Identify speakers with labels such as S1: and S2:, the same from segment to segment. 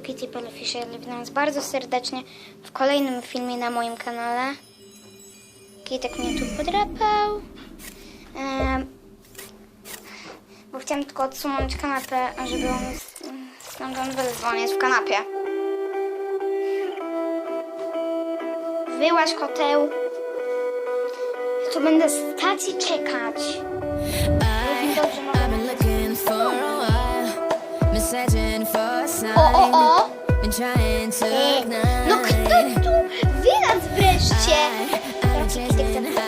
S1: tu Kitty Palefisze. Witam Was bardzo serdecznie w kolejnym filmie na moim kanale. Kitek mnie tu podrapał. Em, bo chciałam tylko odsunąć kanapę, żeby on stamtąd wylezł, bo on jest w kanapie. Wyłaź koteł. Ja tu będę stać i czekać. Dobrze, mogę.
S2: I've been looking for a while,
S1: No kto tu wylazł wreszcie?
S2: Jaki dyktatorzy?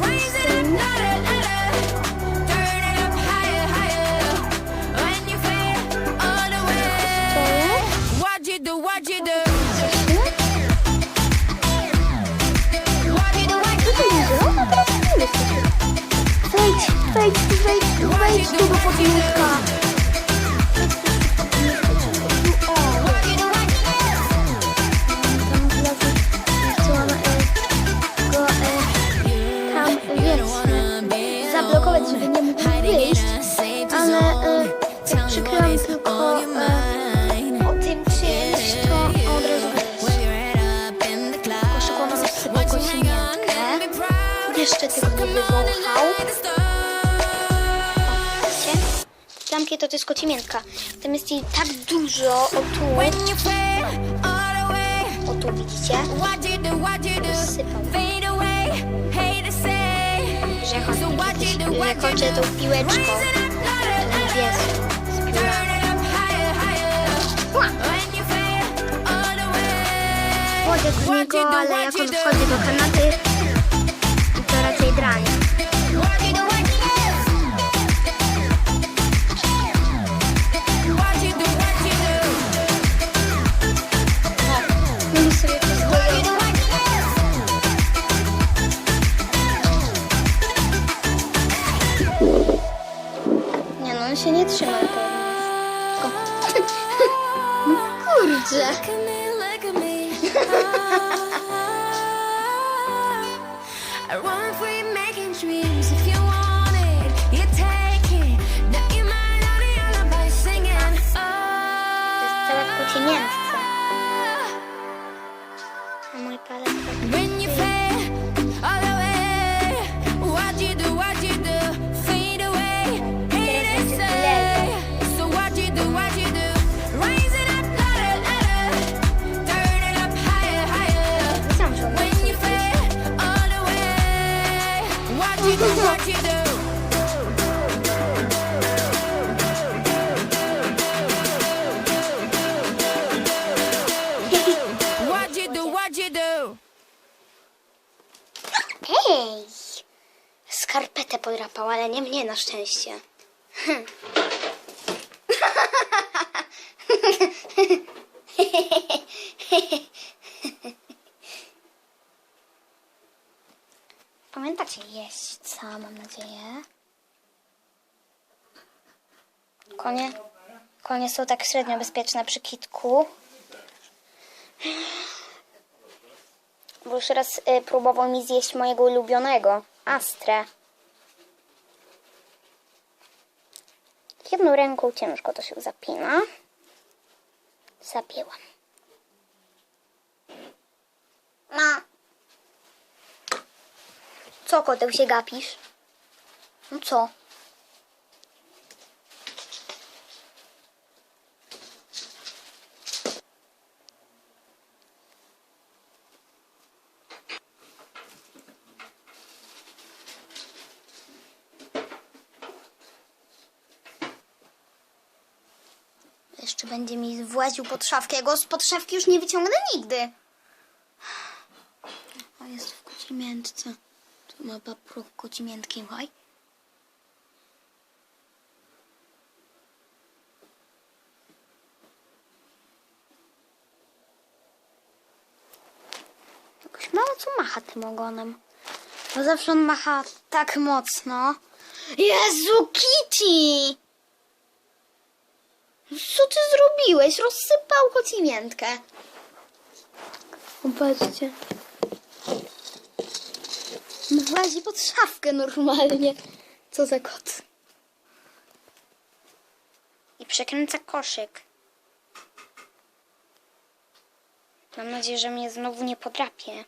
S2: Raise it up, not
S1: Wejdź, wejdź, tu, wejdź, tu, wejdź tu do podwórka. Jeszcze tego nie wywąchał. Widzicie? Tamkie to jest kocimiętka. Tam jest jej tak dużo, o tu, o tu widzicie, Sypał. że kończę tą piłeczką, jest. Wchodzę do niego, ale jak on wchodzi do kanapy, się nie pewnie. Tylko... No kurczę.
S2: I free, making dreams.
S1: Podrapał, ale nie mnie na szczęście. Pamiętacie jeźdźca, mam nadzieję. Konie, konie są tak średnio bezpieczne przy kitku. Bo już raz y, próbował mi zjeść mojego ulubionego, Astrę. Jedną ręką ciężko to się zapina. Zapięłam. No. Co, koteł, się gapisz? No co? Jeszcze będzie mi właził pod szafkę. Ja go spod szafki już nie wyciągnę nigdy. A jest w kocimiętce. Tu ma babro kocimiętki, haj. Jakoś mało co macha tym ogonem. Bo zawsze on macha tak mocno. Jezu, Kitty! Co ty zrobiłeś? Rozsypał kocimiętkę. Patrzcie. Włazi pod szafkę normalnie. Co za kot. I przekręca koszyk. Mam nadzieję, że mnie znowu nie podrapie.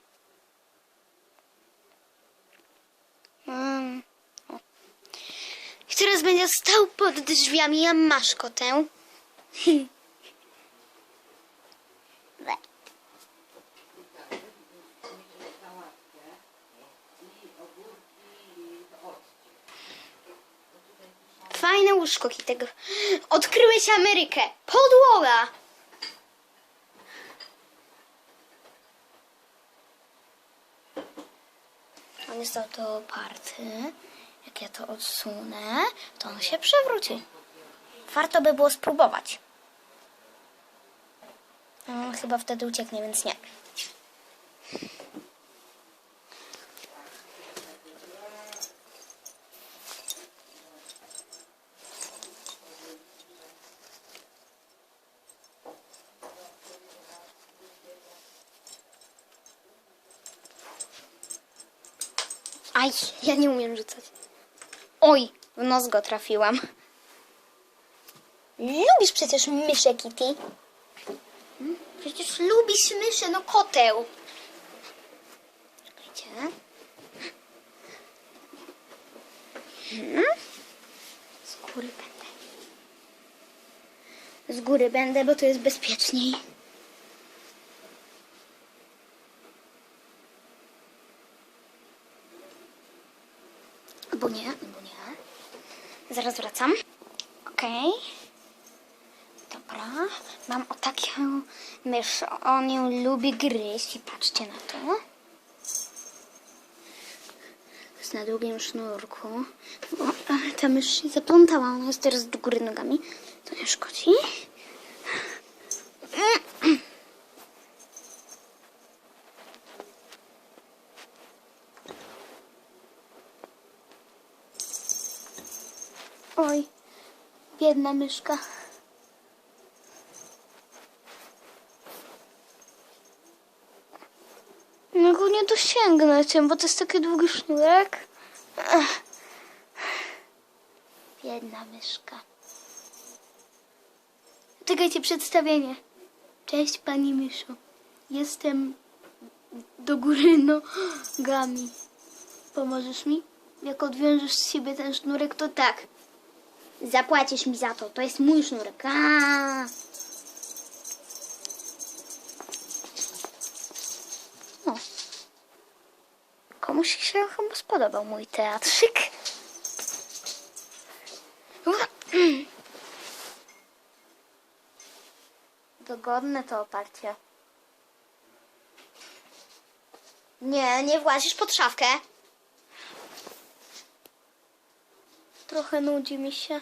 S1: I teraz będzie stał pod drzwiami, a masz kotę. Fajne łóżko tego. Odkryłeś Amerykę. Podłoga. On jest to oparty. Jak ja to odsunę, to on się przewróci. Warto by było spróbować. On chyba wtedy ucieknie, więc nie. Aj, ja nie umiem rzucać. Oj, w nos go trafiłam. Lubisz przecież myszę, Kitty. Przecież lubisz myszę, no koteł. Czekajcie. Hmm? Z góry będę. Z góry będę, bo to jest bezpieczniej. Albo nie, albo nie. Zaraz wracam. Okej. Dobra. Mam o taką mysz. On ją lubi gryźć i patrzcie na to. Jest na długim sznurku. O, ta mysz się zaplątała. Ona jest teraz do góry nogami. To nie szkodzi. Oj, biedna myszka. No go nie dosięgnę tym, bo to jest taki długi sznurek. Ech. Biedna myszka. Czekajcie, przedstawienie. Cześć pani myszu. Jestem do góry nogami. Pomożesz mi? Jak odwiążesz z siebie ten sznurek, to tak. Zapłacisz mi za to. To jest mój sznurek. A. Komuś się chyba spodobał mój teatrzyk. Dogodne to oparcie. Nie, nie włazisz pod szafkę. Trochę nudzi mi się.